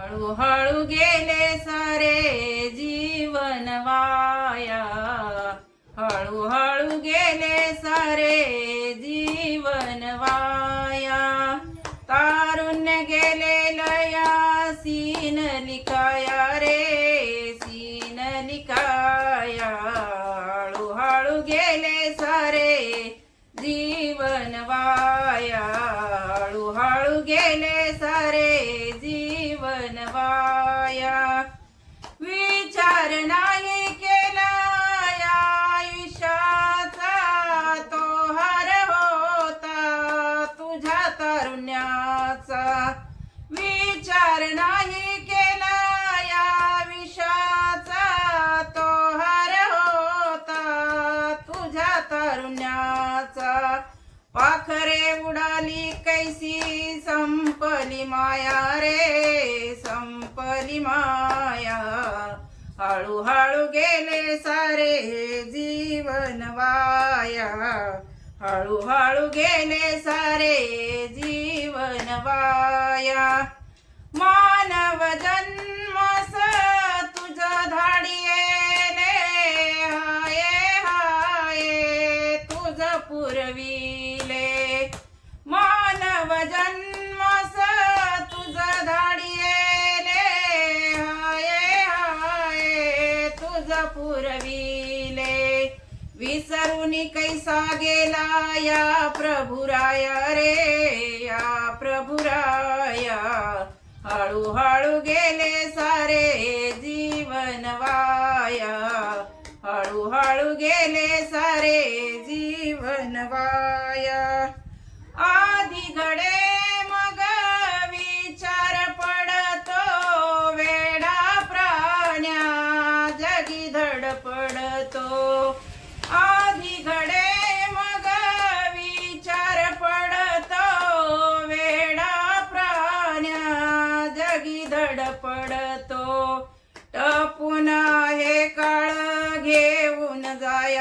हळूहळू गेले सारे जीवन वाया. हळूहळू गेले सारे जीवन वाया. तारुण्य गेले लया सीन लिकाया रे. जीवन वाया विचार नाही केला या आयुष्याचा तो हर होता तुझ्या तारुण्याचा. विचार नाही केला या विषाचा तो हर होता तुझ्या तारुण्याचा. पाखरे उडाली कैसी संपली माया रे संपली माया. हळूहळू गेले सारे जीवन वाया. हळूहळू गेले सारे जीवन वाया. मानव जन्मस तुझ धाडियेले हाय हाय तुझ पुरविले पुरविले. विसरून कैसा गेला या प्रभुराया रे या प्रभुराया. हळूहळू गेले सारे जीवन वाया. हळूहळू गेले सारे जीवन वाया.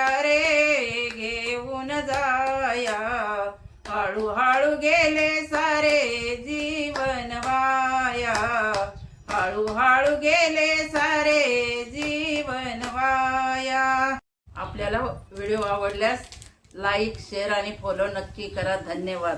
रे घेऊन जाया. हळूहळू गेले सारे जीवन वाया. हळूहळू गेले सारे जीवन वाया. आपल्याला व्हिडिओ आवडल्यास लाईक शेअर आणि फॉलो नक्की करा. धन्यवाद.